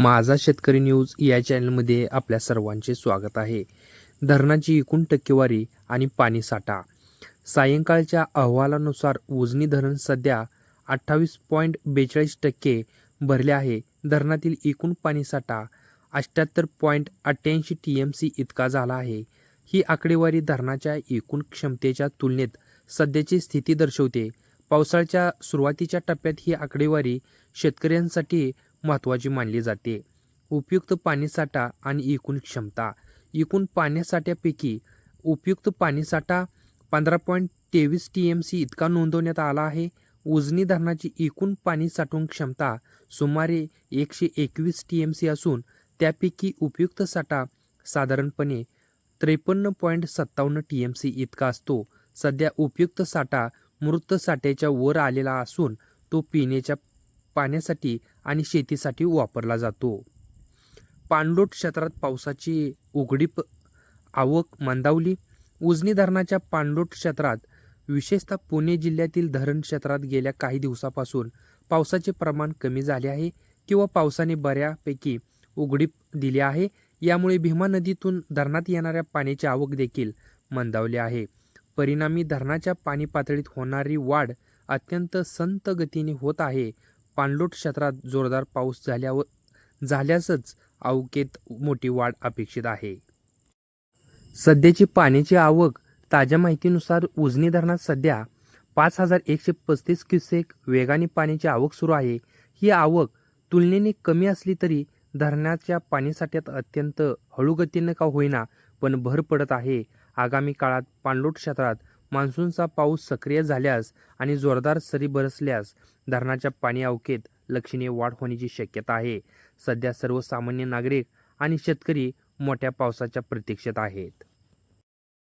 माझा शेतकरी न्यूज या चॅनलमध्ये आपल्या सर्वांचे स्वागत आहे. धरणाची एकूण टक्केवारी आणि पाणीसाठा सायंकाळच्या अहवालानुसार उजनी धरण सध्या अठ्ठावीस पॉईंट बेचाळीस टक्के भरले आहे. धरणातील एकूण पाणीसाठा अठ्ठ्याहत्तर पॉईंट अठ्ठ्याऐंशी टी एम सी इतका झाला आहे. ही आकडेवारी धरणाच्या एकूण क्षमतेच्या तुलनेत सध्याची स्थिती दर्शवते. पावसाळ्याच्या सुरुवातीच्या टप्प्यात ही आकडेवारी शेतकऱ्यांसाठी महत्त्वाची मानली जाते. उपयुक्त पाणीसाठा आणि एकूण क्षमता. एकूण पाण्यासाठ्यापैकी उपयुक्त पाणीसाठा पंधरा पॉईंट तेवीस टी एम सी इतका नोंदवण्यात आला आहे. उजनी धरणाची एकूण पाणी साठवण क्षमता सुमारे एकशे एकवीस टी एम सी असून त्यापैकी उपयुक्त साठा साधारणपणे त्रेपन्न पॉईंट सत्तावन्न टी एम सी इतका असतो. सध्या उपयुक्त साठा मृत साठ्याच्या वर आलेला असून तो पिण्याच्या पाण्यासाठी आणि शेतीसाठी वापरला जातो. पाणलोट क्षेत्रात पावसाची उघडीप आवक मंदावली. उजनी धरणाच्या पाणलोट क्षेत्रात विशेषतः पुणे जिल्ह्यातील धरण क्षेत्रात गेल्या काही दिवसापासून पावसाचे प्रमाण कमी झाले आहे किंवा पावसाने बऱ्यापैकी उघडीप दिली आहे. यामुळे भीमा नदीतून धरणात येणाऱ्या पाण्याची आवक देखील मंदावली आहे. परिणामी धरणाच्या पाणी पातळीत होणारी वाढ अत्यंत संत गतीने होत आहे. पाणलोट क्षेत्रात जोरदार पाऊस झाल्यावर झाल्यासच अवकेत मोठी वाढ अपेक्षित आहे. सध्याची पाण्याची आवक ताज्या माहितीनुसार उजनी धरणात सध्या पाच हजार एकशे पस्तीस क्युसेक वेगाने पाण्याची आवक सुरू आहे. ही आवक तुलनेने कमी असली तरी धरणाच्या पाणीसाठ्यात अत्यंत हळूगतीनं का होईना पण भर पडत आहे. आगामी काळात पाणलोट क्षेत्रात मान्सूनचा पाऊस सक्रिय झाल्यास आणि जोरदार सरी बरसल्यास धरणाच्या पाणी अवकेत लक्षणीय वाढ होण्याची शक्यता आहे. सध्या सर्वसामान्य नागरिक आणि शेतकरी मोठ्या पावसाच्या प्रतीक्षेत आहेत.